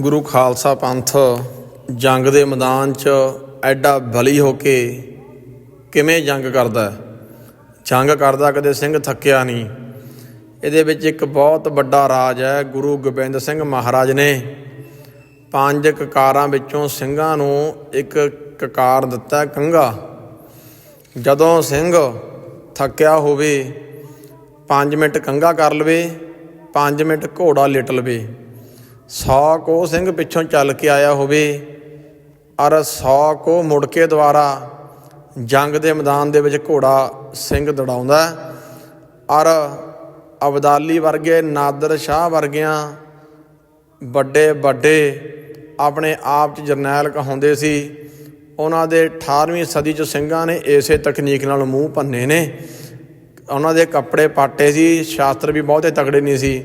ਗੁਰੂ ਖਾਲਸਾ ਪੰਥ ਜੰਗ ਦੇ ਮੈਦਾਨ 'ਚ ਐਡਾ ਬਲੀ ਹੋ ਕੇ ਕਿਵੇਂ ਜੰਗ ਕਰਦਾ ਜੰਗ ਕਰਦਾ ਕਦੇ ਸਿੰਘ ਥੱਕਿਆ ਨਹੀਂ। ਇਹਦੇ ਵਿੱਚ ਇੱਕ ਬਹੁਤ ਵੱਡਾ ਰਾਜ ਹੈ ਗੁਰੂ ਗੋਬਿੰਦ ਸਿੰਘ ਮਹਾਰਾਜ ਨੇ ਪੰਜ ਕਕਾਰਾਂ ਵਿੱਚੋਂ ਸਿੰਘਾਂ ਨੂੰ ਇੱਕ ਕਕਾਰ ਦਿੱਤਾ ਹੈ, ਕੰਘਾ। ਜਦੋਂ ਸਿੰਘ ਥੱਕਿਆ ਹੋਵੇ 5 ਮਿੰਟ ਕੰਘਾ ਕਰ ਲਵੇ 5 ਮਿੰਟ ਘੋੜਾ ਲਿਟ ਲਵੇ। 100 ਕੋ ਸਿੰਘ ਪਿੱਛੋਂ ਚੱਲ ਕੇ ਆਇਆ ਹੋਵੇ ਔਰ 100 ਕੋ ਮੁੜ ਕੇ ਦੁਆਰਾ ਜੰਗ ਦੇ ਮੈਦਾਨ ਦੇ ਵਿੱਚ ਘੋੜਾ ਸਿੰਘ ਦੜਾਉਂਦਾ ਹੈ ਔਰ ਅਬਦਾਲੀ ਵਰਗੇ, ਨਾਦਰ ਸ਼ਾਹ ਵਰਗਿਆਂ ਵੱਡੇ ਵੱਡੇ ਆਪਣੇ ਆਪ ਚ ਜਰਨੈਲ ਕਹਾਉਂਦੇ ਸੀ, ਉਹਨਾਂ ਦੇ 18ਵੀਂ ਸਦੀ ਚ ਸਿੰਘਾਂ ਨੇ ਇਸੇ ਤਕਨੀਕ ਨਾਲ ਮੂੰਹ ਭੰਨੇ ਨੇ, ਉਹਨਾਂ ਦੇ ਕੱਪੜੇ ਪਾਟੇ ਸੀ, ਸ਼ਾਸਤਰ ਵੀ ਬਹੁਤੇ ਤਕੜੇ ਨਹੀਂ ਸੀ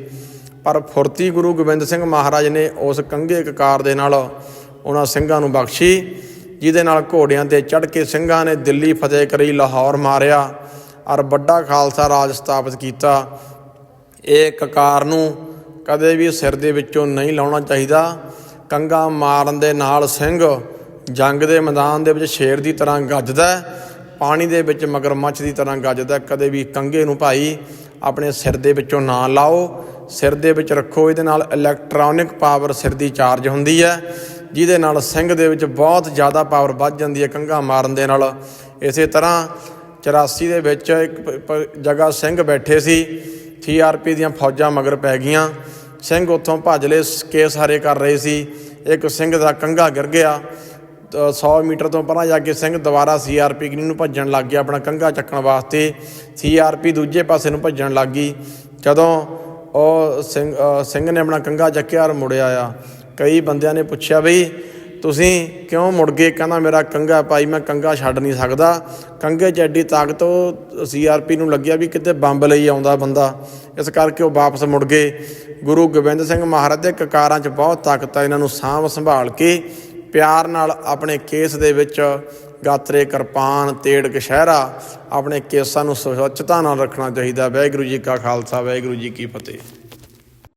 ਪਰ ਫੁਰਤੀ ਗੁਰੂ ਗੋਬਿੰਦ ਸਿੰਘ ਮਹਾਰਾਜ ਨੇ ਉਸ ਕੰਘੇ ਕਕਾਰ ਦੇ ਨਾਲ ਉਹਨਾਂ ਸਿੰਘਾਂ ਨੂੰ ਬਖਸ਼ੀ, ਜਿਹਦੇ ਨਾਲ ਘੋੜਿਆਂ ਤੇ ਚੜ੍ਹ ਕੇ ਸਿੰਘਾਂ ਨੇ ਦਿੱਲੀ ਫਤਿਹ ਕਰੀ, ਲਾਹੌਰ ਮਾਰਿਆ ਔਰ ਵੱਡਾ ਖਾਲਸਾ ਰਾਜ ਸਥਾਪਿਤ ਕੀਤਾ। ਇਹ ਕਕਾਰ ਨੂੰ ਕਦੇ ਵੀ ਸਿਰ ਦੇ ਵਿੱਚੋਂ ਨਹੀਂ ਲਾਉਣਾ ਚਾਹੀਦਾ। ਕੰਗਾ ਮਾਰਨ ਦੇ ਨਾਲ ਸਿੰਘ ਜੰਗ ਦੇ ਮੈਦਾਨ ਦੇ ਵਿੱਚ ਸ਼ੇਰ ਦੀ ਤਰ੍ਹਾਂ ਗੱਜਦਾ ਪਾਣੀ ਦੇ ਵਿੱਚ ਮਗਰਮੱਛ ਦੀ ਤਰ੍ਹਾਂ ਗੱਜਦਾ ਕਦੇ ਵੀ ਕੰਗੇ ਨੂੰ ਭਾਈ ਆਪਣੇ ਸਿਰ ਦੇ ਵਿੱਚੋਂ ਨਾ ਲਾਓ। ਸਿਰ ਦੇ ਵਿੱਚ ਰੱਖੋ, ਇਹਦੇ ਨਾਲ ਇਲੈਕਟ੍ਰੋਨਿਕ ਪਾਵਰ ਸਿਰ ਦੀ ਚਾਰਜ ਹੁੰਦੀ ਹੈ, ਜਿਹਦੇ ਨਾਲ ਸਿੰਘ ਦੇ ਵਿੱਚ ਬਹੁਤ ਜ਼ਿਆਦਾ ਪਾਵਰ ਵੱਧ ਜਾਂਦੀ ਹੈ ਕੰਗਾ ਮਾਰਨ ਦੇ ਨਾਲ। ਇਸੇ ਤਰ੍ਹਾਂ 84 ਦੇ ਵਿੱਚ ਇੱਕ ਜਗ੍ਹਾ ਸਿੰਘ ਬੈਠੇ ਸੀ ਸੀਆਰਪੀ ਦੀਆਂ ਫੌਜਾਂ ਮਗਰ ਪੈ ਗਈਆਂ। ਸਿੰਘ ਉੱਥੋਂ ਭੱਜ ਲਏ, ਕੇਸ ਹਾਰੇ ਕਰ ਰਹੇ ਸੀ। ਇੱਕ ਸਿੰਘ ਦਾ ਕੰਘਾ ਗਿਰ ਗਿਆ। ਤਾਂ 100 ਮੀਟਰ ਤੋਂ ਪਰਾਂ ਜਾ ਕੇ ਸਿੰਘ ਦੁਬਾਰਾ ਸੀਆਰਪੀ ਕਿਨੀ ਨੂੰ ਭੱਜਣ ਲੱਗ ਗਿਆ, ਆਪਣਾ ਕੰਘਾ ਚੱਕਣ ਵਾਸਤੇ। ਸੀਆਰਪੀ ਦੂਜੇ ਪਾਸੇ ਨੂੰ ਭੱਜਣ ਲੱਗ ਗਈ। ਜਦੋਂ ਉਹ ਸਿੰਘ ਸਿੰਘ ਨੇ ਆਪਣਾ ਕੰਘਾ ਚੱਕਿਆ ਔਰ ਮੁੜਿਆ ਆ ਕਈ ਬੰਦਿਆਂ ਨੇ ਪੁੱਛਿਆ, ਬਈ ਤੁਸੀਂ ਕਿਉਂ ਮੁੜ ਗਏ? ਕਹਿੰਦਾ, ਮੇਰਾ ਕੰਗਾ ਭਾਈ, ਮੈਂ ਕੰਗਾ ਛੱਡ ਨਹੀਂ ਸਕਦਾ। ਕੰਗੇ 'ਚ ਐਡੀ ਤਾਕਤ ਉਹ ਸੀਆਰਪੀ ਨੂੰ ਲੱਗਿਆ ਵੀ ਕਿਤੇ ਬੰਬ ਲਈ ਆਉਂਦਾ ਬੰਦਾ। ਇਸ ਕਰਕੇ ਉਹ ਵਾਪਸ ਮੁੜ ਗਏ। ਗੁਰੂ ਗੋਬਿੰਦ ਸਿੰਘ ਮਹਾਰਾਜ ਦੇ ਕਕਾਰਾਂ 'ਚ ਬਹੁਤ ਤਾਕਤ ਆ, ਇਹਨਾਂ ਨੂੰ ਸਾਂਭ ਸੰਭਾਲ ਕੇ ਪਿਆਰ ਨਾਲ ਆਪਣੇ ਕੇਸ ਦੇ ਵਿੱਚ ਗਾਤਰੇ ਕਿਰਪਾਨ ਤੇੜ ਕਸ਼ਹਿਰਾ ਆਪਣੇ ਕੇਸਾਂ ਨੂੰ ਸੁਚੱਜਤਾ ਨਾਲ ਰੱਖਣਾ ਚਾਹੀਦਾ। ਵਾਹਿਗੁਰੂ ਜੀ ਕਾ ਖਾਲਸਾ, ਵਾਹਿਗੁਰੂ ਜੀ ਕੀ ਫਤਿਹ।